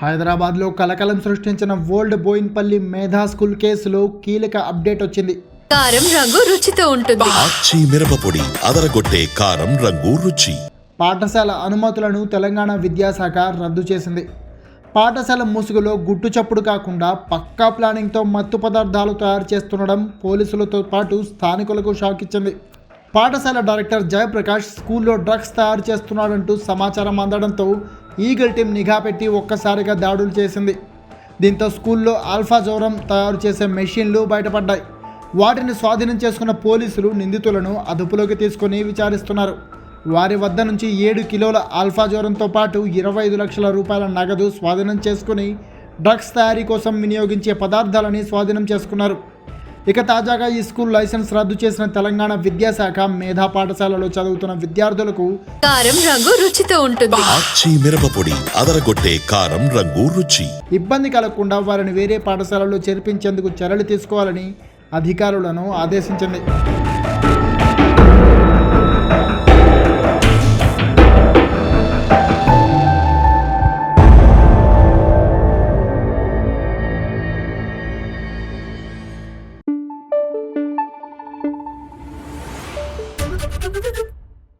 హైదరాబాద్లో కలకలం సృష్టించిన ఓల్డ్ బోయిన్పల్లి మేధా స్కూల్ కేసులో కీలక అప్డేట్ వచ్చింది. కారం రంగు రుచితో ఉంటుంది. ఆచి మిరపపొడి అదరగొట్టే కారం రంగు రుచి. పాఠశాల అనుమతులను తెలంగాణ విద్యాశాఖ రద్దు చేసింది. పాఠశాల ముసుగులో గుట్టు చప్పుడు కాకుండా పక్కా ప్లానింగ్తో మత్తు పదార్థాలు తయారు చేస్తుండడం పోలీసులతో పాటు స్థానికులకు షాక్ ఇచ్చింది. పాఠశాల డైరెక్టర్ జయప్రకాష్ స్కూల్లో డ్రగ్స్ తయారు చేస్తున్నాడంటూ సమాచారం అందడంతో ఈగల్ టీం నిఘా పెట్టి ఒక్కసారిగా దాడులు చేసింది. దీంతో స్కూల్లో ఆల్ఫా జోరం తయారు చేసే మెషిన్లు బయటపడ్డాయి. వాటిని స్వాధీనం చేసుకున్న పోలీసులు నిందితులను అదుపులోకి తీసుకొని విచారిస్తున్నారు. వారి వద్ద నుంచి ఏడు కిలోల ఆల్ఫా జ్వరంతో పాటు ఇరవై ఐదు లక్షల రూపాయల నగదు స్వాధీనం చేసుకుని డ్రగ్స్ తయారీ కోసం వినియోగించే పదార్థాలని స్వాధీనం చేసుకున్నారు. ఇక తాజాగా ఈ స్కూల్ లైసెన్స్ రద్దు చేసిన తెలంగాణ విద్యాశాఖ మేధా పాఠశాలలో చదువుతున్న విద్యార్థులకు కారం రంగు రుచితో ఉంటుంది. మిరపపొడి అదరగొట్టే కారం రంగు రుచి. ఇబ్బంది కలగకుండా వారిని వేరే పాఠశాలలో చేర్పించేందుకు చర్యలు తీసుకోవాలని అధికారులను ఆదేశించింది.